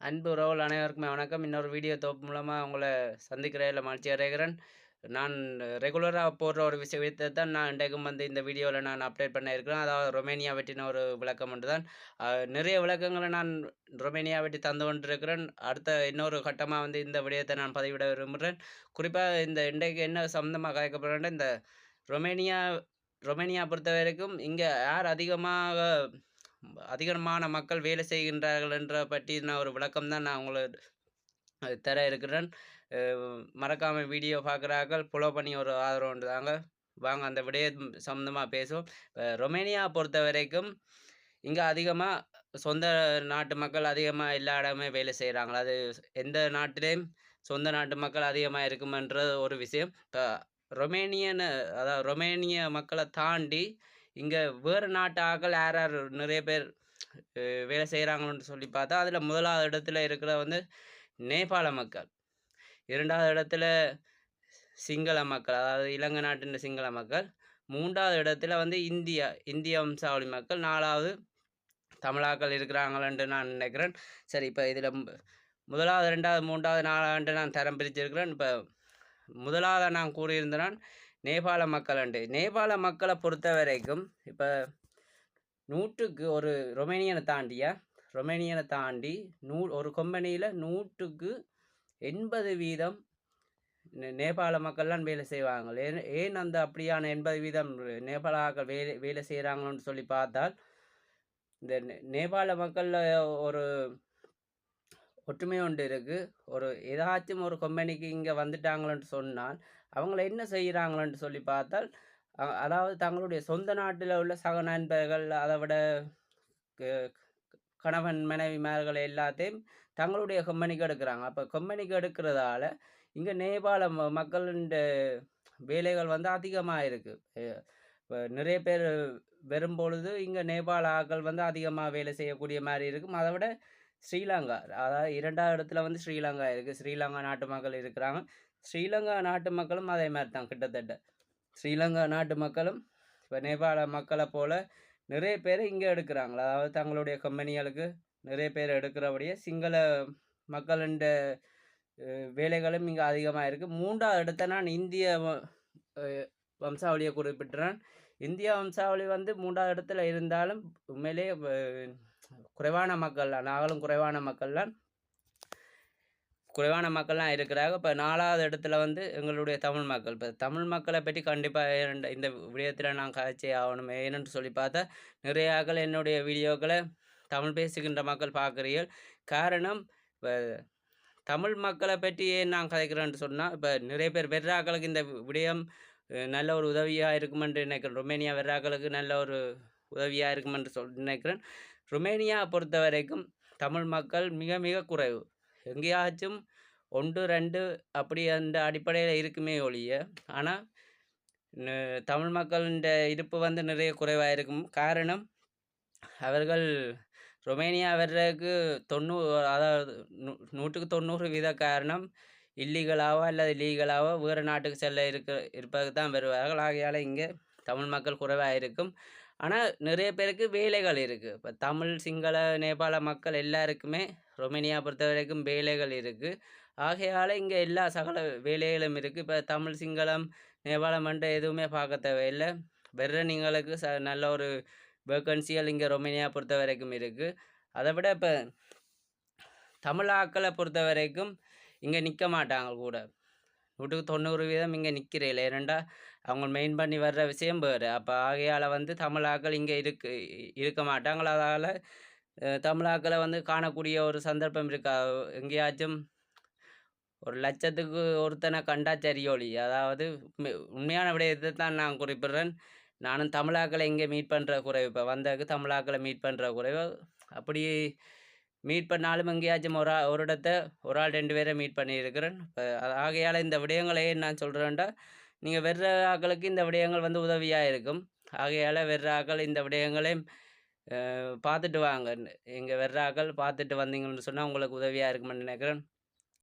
அன்பு உறவுகள் அனைவருக்குமே வணக்கம். இன்னொரு வீடியோ தொகுப்பு மூலமாக உங்களை இல்லை மகிழ்ச்சி அடைகிறேன். நான் ரெகுலராக போடுற ஒரு விஷயத்தை தான் நான் இன்றைக்கும் வந்து இந்த வீடியோவில் நான் அப்டேட் பண்ண இருக்கிறேன். அதாவது ரொமேனியா வெட்டின ஒரு விளக்கம் ஒன்று தான் நிறைய விளக்கங்களை நான் ரொமேனியா வெட்டி தந்து கொண்டிருக்கிறேன். அடுத்த இன்னொரு கட்டமாக வந்து இந்த விடயத்தை நான் பதிவிட விரும்புகிறேன். குறிப்பாக இந்த இன்றைக்கு என்ன சம்மந்தமாக கதைக்கப்படுறேன் இந்த ரொமேனியா ரொமேனியா பொறுத்த வரைக்கும் இங்கே யார் அதிகமாக அதிகமான மக்கள் வேலை செய்கின்றார்கள் என்ற பற்றி நான் ஒரு விளக்கம் தான் நான் உங்களுக்கு தர இருக்கிறேன். மறக்காமல் வீடியோ பார்க்குறார்கள் புலோ பண்ணி ஒரு ஆதரவு தாங்க. வாங்க அந்த விடயம் சம்மந்தமாக பேசுவோம். ரொமேனியா பொறுத்த வரைக்கும் இங்கே அதிகமாக சொந்த நாட்டு மக்கள் அதிகமாக எல்லா இடமே வேலை செய்கிறாங்களா அது எந்த நாட்டிலையும் சொந்த நாட்டு மக்கள் அதிகமாக இருக்குமென்ற ஒரு விஷயம். இப்போ ரொமேனியன்னு அதாவது ரொமேனிய மக்களை தாண்டி இங்கே வேறு நாட்டு ஆக்கள் யார் யார் நிறைய பேர் வேலை செய்கிறாங்கன்னு சொல்லி பார்த்தா அதில் முதலாவது இடத்துல இருக்கிற வந்து நேபாள மக்கள். இரண்டாவது இடத்துல சிங்கள மக்கள் அதாவது இலங்கை நாட்டின் சிங்கள மக்கள். மூன்றாவது இடத்துல வந்து இந்தியா இந்திய வம்சாவளி மக்கள். நாலாவது தமிழாக்கள் இருக்கிறாங்களன்ட்டு நான் நினைக்கிறேன். சரி இப்போ இதில் முதலாவது ரெண்டாவது மூன்றாவது நாலாண்டு நான் தரம் பிரிச்சிருக்கிறேன். இப்போ முதலாவது நான் கூறியிருந்தேன் நேபாள மக்கள் அண்டு. நேபாள மக்களை பொறுத்த வரைக்கும் இப்போ நூற்றுக்கு ஒரு ரொமேனியனை தாண்டியா? ரொமேனியனை தாண்டி நூ ஒரு கம்பெனியில் நூற்றுக்கு எண்பது வீதம் நேபாள மக்கள்லாம் வேலை செய்வாங்க. ஏன் ஏன் அந்த அப்படியான எண்பது வீதம் நேபாளர்கள் வேலை வேலை செய்கிறாங்கன்னு சொல்லி பார்த்தால் இந்த நே- நேபாள மக்களில் ஒரு ஒற்றுமை ஒன்று இருக்குது ஒரு ஏதாச்சும் ஒரு கம்பெனிக்கு இங்கே வந்துட்டாங்களோன்னு சொன்னால் அவங்கள என்ன செய்கிறாங்களோன்ட்டு சொல்லி பார்த்தால் அதாவது தங்களுடைய சொந்த நாட்டில் உள்ள சக நண்பர்கள் அதை விட க- கணவன் மனைவிமார்கள் எல்லாத்தையும் தங்களுடைய கம்பெனிக்கு எடுக்கிறாங்க. அப்போ கம்பெனிக்கு எடுக்கிறதால இங்கே நேபாள ம மக்களின் வேலைகள் வந்து அதிகமாக இருக்குது இப்போ நிறைய பேர் வரும்பொழுது இங்கே நேபாள ஆக்கள் வந்து அதிகமாக வேலை செய்யக்கூடிய மாதிரி இருக்கும். அதை விட ஸ்ரீலங்கா. அதாவது இரண்டாவது இடத்துல வந்து ஸ்ரீலங்கா இருக்குது ஸ்ரீலங்கா நாட்டு மக்கள் இருக்கிறாங்க. ஸ்ரீலங்கா நாட்டு மக்களும் அதே மாதிரி தான் கிட்டத்தட்ட. ஸ்ரீலங்கா நாட்டு மக்களும் இப்போ நேபாள மக்களை போல் நிறைய பேர் இங்கே எடுக்கிறாங்க. அதாவது தங்களுடைய கம்பெனிகளுக்கு நிறைய பேர் எடுக்கிறபடியே சிங்கள மக்களுண்ட வேலைகளும் இங்கே அதிகமாக இருக்குது மூன்றாவது இடத்த நான் இந்திய வ- வம்சாவளியை குறிப்பிட்டுறேன். இந்திய வம்சாவளி வந்து மூன்றாவது இடத்துல இருந்தாலும் உண்மையிலே குறைவான மக்கள் தான் நாங்களும் குறைவான மக்கள் தான் குறைவான மக்கள்லாம் இருக்கிறாங்க. இப்போ நாலாவது இடத்துல வந்து எங்களுடைய தமிழ் மக்கள். இப்போ தமிழ் மக்களை பற்றி கண்டிப்பாக இந்த விடயத்தில் நான் காய்ச்சி ஆகணும். ஏன்னு சொல்லி பார்த்தா நிறைய என்னுடைய வீடியோக்களை தமிழ் பேசுகின்ற மக்கள் பார்க்குறீர்கள். காரணம் இப்போ தமிழ் மக்களை பற்றி ஏன் நான் கதைக்கிறேன்னு சொன்னால் இப்போ நிறைய பேர் வெர்ராக்களுக்கு இந்த விடயம் நல்ல ஒரு உதவியாக இருக்குமென்று நினைக்கிறேன். ரொமேனியா வெர்ராக்களுக்கு நல்ல ஒரு உதவியாக இருக்குமென்று சொல் நினைக்கிறேன். ருமேனியா பொறுத்த வரைக்கும் தமிழ் மக்கள் மிக மிக குறைவு. எங்கேயாச்சும் ஒன்று ரெண்டு அப்படி அந்த அடிப்படையில் இருக்குமே ஒழிய ஆனால் தமிழ் மக்களின் இருப்பு வந்து நிறைய குறைவாக இருக்கும் காரணம் அவர்கள் ரொமேனியா வர்றதுக்கு தொண்ணூறு அதாவது நூ நூற்றுக்கு தொண்ணூறு வீத காரணம் இல்லீகலாவோ அல்லது லீகலாவோ வேறு நாட்டுக்கு செல்ல இருக்க இருப்பதுக்கு தான் வருவார்கள். ஆகையால் இங்கே தமிழ் மக்கள் குறைவாக இருக்கும் ஆனால் நிறைய பேருக்கு வேலைகள் இருக்குது இப்போ தமிழ் சிங்கள நேபாள மக்கள் எல்லாருக்குமே ரொமேனியா பொறுத்த வரைக்கும் வேலைகள் இருக்குது ஆகையால் இங்கே எல்லா சகல வேலைகளும் இருக்குது இப்போ தமிழ் சிங்களம் நேபாளம் மண்ட எதுவுமே பார்க்க தேவையில்லை. வெறும் நீங்களுக்கு ச நல்ல ஒரு வேக்கன்சிகள் இங்கே ரொமேனியா பொறுத்த வரைக்கும் இருக்குது அதை விட இப்போ தமிழ் ஆக்களை பொறுத்த வரைக்கும் இங்கே நிற்க மாட்டாங்க கூட. நூற்றுக்கு தொண்ணூறு வீதம் இங்கே நிற்கிறீங்கள ஏனெண்டா அவங்க மெயின் பண்ணி வர்ற விஷயம் வேறு. அப்போ ஆகையால் வந்து தமிழாக்கள் இங்கே இருக்கு இருக்க மாட்டாங்களா? அதால் தமிழாக்களை வந்து காணக்கூடிய ஒரு சந்தர்ப்பம் இருக்கா? எங்கேயாச்சும் ஒரு லட்சத்துக்கு ஒருத்தனை கண்டா சரியொலி அதாவது உண்மை- உண்மையான விடயத்தை தான் நான் குறிப்பிடுறேன். நானும் தமிழாக்களை இங்கே மீட் பண்ணுற குறைவு. இப்போ வந்ததுக்கு தமிழாக்களை மீட் பண்ணுற குறைவு. அப்படி மீட் பண்ணாலும் எங்கேயாச்சும் ஒரு ஒரு இடத்த ஒரு ஆள் ரெண்டு பேரை மீட் பண்ணியிருக்கிறேன். இப்போ ஆகையால் இந்த விடயங்களை நான் சொல்கிறேன்டா நீங்கள் வெற ஆக்களுக்கு இந்த விடயங்கள் வந்து உதவியாக இருக்கும். ஆகையால் வெற ஆக்கள் இந்த விடயங்களையும் பார்த்துட்டு வாங்க. எங்கள் வெற ஆக்கள் பார்த்துட்டு வந்தீங்கன்னு சொன்னால் உங்களுக்கு உதவியாக இருக்குமென்னு நினைக்கிறேன்.